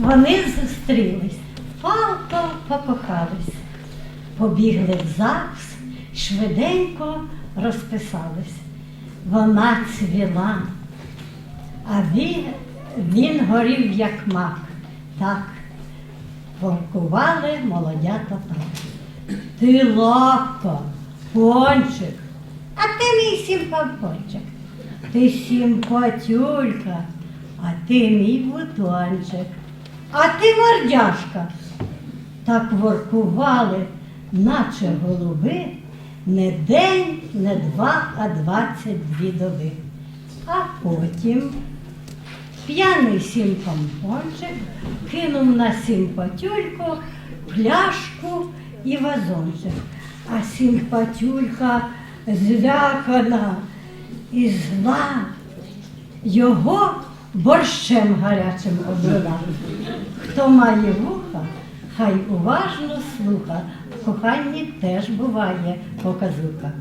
Вони зустрілись, палко покохались, побігли в ЗАГС, швиденько розписались. Вона цвіла, а він, він горів, як мак. Так воркували молодята так. Ти лапка, пончик, а ти мій сімпампончик. Ти сімпатюлька, а ти мій бутончик. А ти мордяшка. Так воркували, наче голуби, не день, не два, а двадцять дві доби. А потім п'яний сімпампончик кинув на сімпатюльку пляшку і вазончик. А сімпатюлька злякана і зла його борщем гарячим облила. Хто має вуха, хай уважно слуха. В коханні теж буває показуха.